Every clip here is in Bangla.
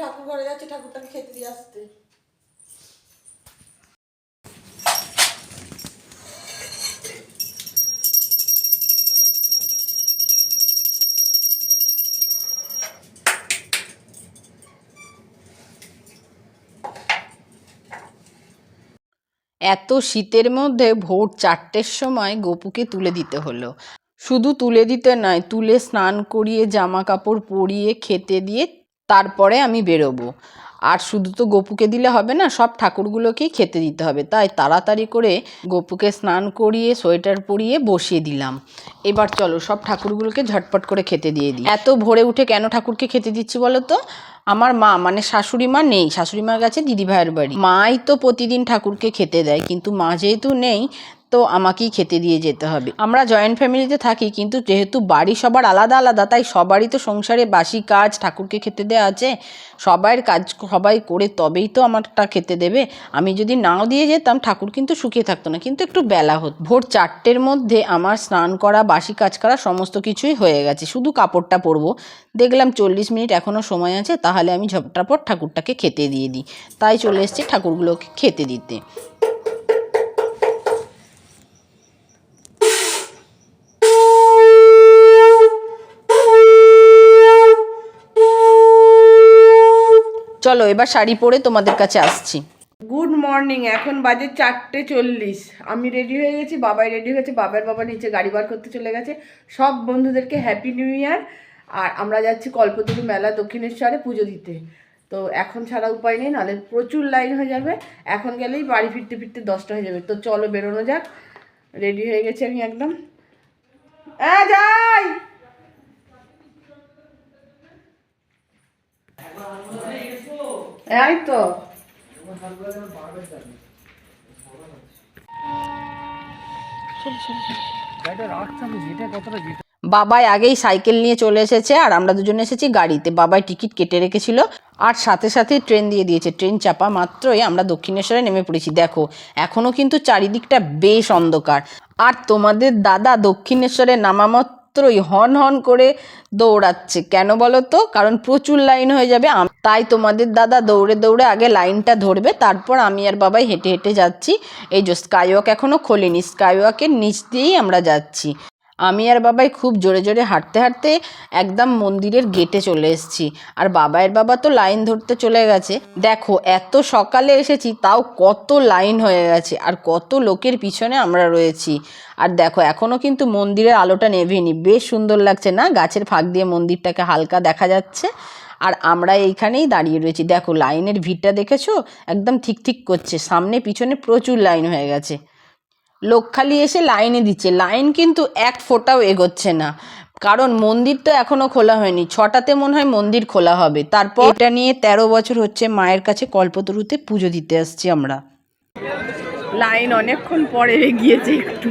ঠাকুর ঘরে যাচ্ছে ঠাকুরটাকে খেতে দিয়ে আসতে। এত শীতের মধ্যে ভোর চারটের সময় গপুকে তুলে দিতে হলো। শুধু তুলে দিতে নয়, তুলে স্নান করিয়ে জামা কাপড় পরিয়ে খেতে দিয়ে তারপরে আমি বেরোবো। আর শুধু তো গপুকে দিলে হবে না, সব ঠাকুরগুলোকেই খেতে দিতে হবে। তাই তাড়াতাড়ি করে গপুকে স্নান করিয়ে, সোয়েটার পরিয়ে বসিয়ে দিলাম। এবার চলো সব ঠাকুরগুলোকে ঝটপট করে খেতে দিয়ে দিই। এত ভোরে উঠে কেন ঠাকুরকে খেতে দিচ্ছি বলো তো? আমার মা মানে শাশুড়ি মা নেই, শাশুড়ি মার কাছে দিদি ভাইয়ের বাড়ি। মাই তো প্রতিদিন ঠাকুরকে খেতে দেয়, কিন্তু মা যেহেতু নেই তো আমাকেই খেতে দিয়ে যেতে হবে। আমরা জয়েন্ট ফ্যামিলিতে থাকি, কিন্তু যেহেতু বাড়ি সবার আলাদা আলাদা, তাই সবারই তো সংসারে বাসি কাজ, ঠাকুরকে খেতে দেওয়া আছে। সবাইয়ের কাজ, সবাই করে তবেই তো আমারটা খেতে দেবে। আমি যদি নাও দিয়ে যেতাম, ঠাকুর কিন্তু শুকিয়ে থাকতো না, কিন্তু একটু বেলা হতো। ভোর চারটের মধ্যে আমার স্নান করা, বাসি কাজ করা, সমস্ত কিছুই হয়ে গেছে। শুধু কাপড়টা পরবো। দেখলাম চল্লিশ মিনিট এখনও সময় আছে, তাহলে আমি ঝপটাপট ঠাকুরটাকে খেতে দিয়ে দিই। তাই চলে এসেছি ঠাকুরগুলোকে খেতে দিতে। চলো, এবার শাড়ি পরে তোমাদের কাছে আসছি। গুড মর্নিং এখন বাজে চারটে চল্লিশ। আমি রেডি হয়ে গেছি, বাবাই রেডি হয়েছে বাবার বাবা নিচে গাড়ি বার করতে চলে গেছে। সব বন্ধুদেরকে হ্যাপি নিউ ইয়ার আর আমরা যাচ্ছি কল্পতরু মেলা দক্ষিণেশ্বরে পুজো দিতে। তো এখন ছাড়া উপায় নেই, নাহলে প্রচুর লাইন হয়ে যাবে। এখন গেলেই বাড়ি ফিরতে ফিরতে দশটা হয়ে যাবে। তো চলো বেরোনো যাক। রেডি হয়ে গেছি আমি একদম। যাই! এই তো। বাবাই আগেই সাইকেল নিয়ে চলে এসেছে আর আমরা দুজন এসেছি গাড়িতে। বাবাই টিকিট কেটে রেখেছিল আর সাথে সাথে ট্রেন দিয়ে দিয়েছে। ট্রেন চাপা মাত্রই আমরা দক্ষিণেশ্বরে নেমে পড়েছি। দেখো এখনও কিন্তু চারিদিকটা বেশ অন্ধকার। আর তোমাদের দাদা দক্ষিণেশ্বরে নামা মাত্রই হন হন করে দৌড়াচ্ছে। কেন বলো তো? কারণ প্রচুর লাইন হয়ে যাবে। তাই তোমাদের দাদা দৌড়ে দৌড়ে আগে লাইনটা ধরবে, তারপর আমি আর বাবাই হেঁটে হেঁটে যাচ্ছি। এই যে স্কাইওয়াক এখনও খোলেনি। স্কাইওয়াকের নিচ দিয়েই আমরা যাচ্ছি। আমি আর বাবাই খুব জোরে জোরে হাঁটতে হাঁটতে একদম মন্দিরের গেটে চলে এসেছি। আর বাবাইয়ের বাবা তো লাইন ধরতে চলে গেছে। দেখো, এত সকালে এসেছি, তাও কত লাইন হয়ে গেছে, আর কত লোকের পিছনে আমরা রয়েছি। আর দেখো এখনও কিন্তু মন্দিরের আলোটা নেভেনি। বেশ সুন্দর লাগছে না? গাছের ফাঁক দিয়ে মন্দিরটাকে হালকা দেখা যাচ্ছে। আর আমরা এইখানেই দাঁড়িয়ে রয়েছি। দেখো, লাইনের ভিড়টা দেখেছ? একদম ঠিক ঠিক করছে। সামনে পিছনে প্রচুর লাইন হয়ে গেছে। লোক খালি এসে লাইনে দিচ্ছে। লাইন কিন্তু এক ফোঁটাও এগোচ্ছে না। কারণ মন্দির তো এখনও খোলা হয়নি। ছটাতে মনে হয় মন্দির খোলা হবে। তারপর এটা নিয়ে তেরো বছর হচ্ছে মায়ের কাছে কল্পতরুতে পুজো দিতে আসছি আমরা। লাইন অনেকক্ষণ পরে গিয়েছে একটু।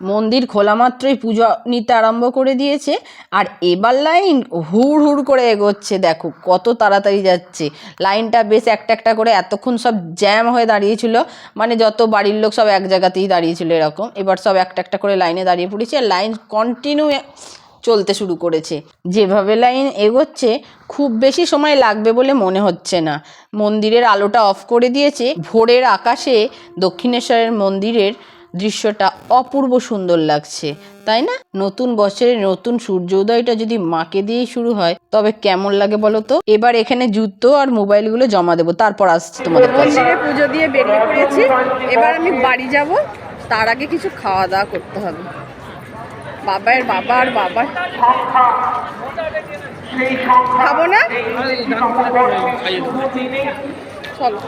মন্দির খোলা মাত্রই পুজো নিতে আরম্ভ করে দিয়েছে। আর এবার লাইন হুড় হুড় করে এগোচ্ছে, দেখো কত তাড়াতাড়ি যাচ্ছে। লাইনটা বেশ একটা একটা করে এতক্ষণ সব জ্যাম হয়ে দাঁড়িয়েছিল মানে যত বাড়ির লোক সব এক জায়গাতেই দাঁড়িয়েছিল এরকম। এবার সব একটা একটা করে লাইনে দাঁড়িয়ে পড়েছে আর লাইন কন্টিনিউ চলতে শুরু করেছে। যেভাবে লাইন এগোচ্ছে, খুব বেশি সময় লাগবে বলে মনে হচ্ছে না। মন্দিরের আলোটা অফ করে দিয়েছে। ভোরের আকাশে দক্ষিণেশ্বরের মন্দিরের দৃশ্যটা অপূর্ব সুন্দর লাগছে তাই না নতুন বছরের নতুন সূর্য উদয়টা যদি মাকে দিয়েই শুরু হয় তবে কেমন লাগে বলো তো এবার এখানে জুতো আর মোবাইলগুলো জমা দেবো তারপর আসছি তোমাদের কাছে পুজো দিয়ে বেরিয়ে পড়েছি এবার আমি বাড়ি যাব তার আগে কিছু খাওয়া দাওয়া করতে হবে বাবার বাবা আর বাবার খাব না চলো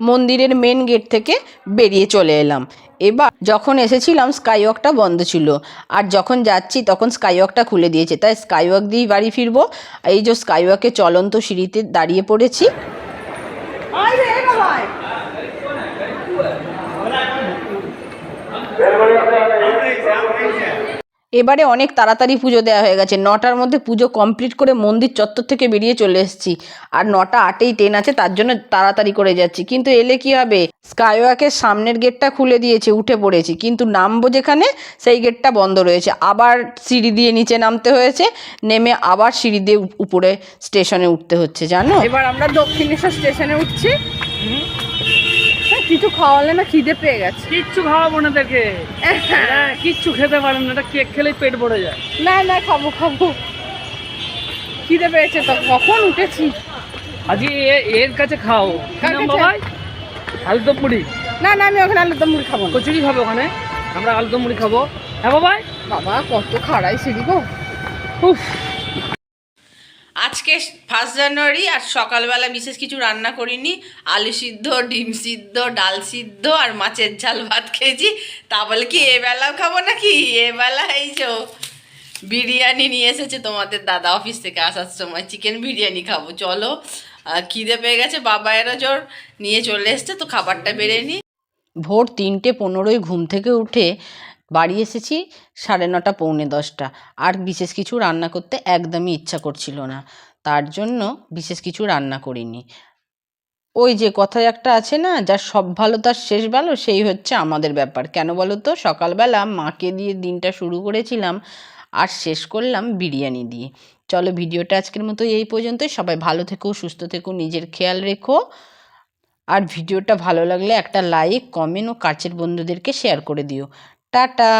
মন্দিরের মেন গেট থেকে বেরিয়ে চলে এলাম। এবার যখন এসেছিলাম স্কাইওয়াকটা বন্ধ ছিল। আর যখন যাচ্ছি, তখন স্কাইওয়াকটা খুলে দিয়েছে। তাই স্কাইওয়াক দিয়েই বাড়ি ফিরবো। এই যে স্কাইওয়াকে চলন্ত সিঁড়িতে দাঁড়িয়ে পড়েছি। এবারে অনেক তাড়াতাড়ি পুজো দেওয়া হয়ে গেছে। নটার মধ্যে পুজো কমপ্লিট করে মন্দির চত্বর থেকে বেরিয়ে চলে এসেছি। আর নটা আটেই ট্রেন আছে, তার জন্য তাড়াতাড়ি করে যাচ্ছি। কিন্তু এলে কি হবে? স্কাইওয়াকের সামনের গেটটা খুলে দিয়েছে, উঠে পড়েছি। কিন্তু নামবো যেখানে, সেই গেটটা বন্ধ রয়েছে। আবার সিঁড়ি দিয়ে নিচে নামতে হয়েছে, নেমে আবার সিঁড়ি দিয়ে উপরে স্টেশনে উঠতে হচ্ছে, জানো? এবার আমরা দক্ষিণেশ্বর স্টেশনে উঠছি। কিছু খাওয়ালে না খিদে পেয়ে গেছে। কিচ্ছু খাওয়াবো না দেখে। কিচ্ছু খেতে পারেন না এটা কেক খেলেই পেট ভরে যায়। না না খাব খাব। খিদে পেয়েছে তো কখন উঠেছি? আজকে এ- এর কাছে খাও। বাবাই? আলুদম মুড়ি না না আমি ওখানে আলুর দম মুড়ি খাব কচুরি খাবে ওখানে? আমরা আলুদম মুড়ি খাব। হ্যাঁ বাবাই? বাবা কত খাড়াই সিঁড়ি গো। উফ। আজকে ফার্স্ট জানুয়ারি আর সকালবেলা বিশেষ কিছু রান্না করিনি। আলু সিদ্ধ, ডিম সিদ্ধ, ডাল সিদ্ধ আর মাছের ঝাল ভাত খেয়েছি। তা বলে কি এবেলাও খাব নাকি? এবেলা এই যে বিরিয়ানি নিয়ে এসেছে তোমাদের দাদা অফিস থেকে আসার সময়। চিকেন বিরিয়ানি খাব, চলো। খিদে পেয়ে গেছে বাবা এরা জোর নিয়ে চলে এসছে, তো খাবারটা বেড়ে নি। ভোর তিনটে পনেরোই ঘুম থেকে উঠে বাড়ি এসেছি সাড়ে নটা, পৌনে দশটা। আর বিশেষ কিছু রান্না করতে একদমই ইচ্ছা করছিল না। তার জন্য বিশেষ কিছু রান্না করিনি। ওই যে কথা একটা আছে না, যার সব ভালো তার শেষ ভালো, সেই হচ্ছে আমাদের ব্যাপার। কেন বলো তো? সকালবেলা মাকে দিয়ে দিনটা শুরু করেছিলাম আর শেষ করলাম বিরিয়ানি দিয়ে। চলো ভিডিওটা আজকের মতো এই পর্যন্তই। সবাই ভালো থেকো, সুস্থ থেকো, নিজের খেয়াল রেখো। আর ভিডিওটা ভালো লাগলে একটা লাইক কমেন্ট ও কাছের বন্ধুদেরকে শেয়ার করে দিও। টাটা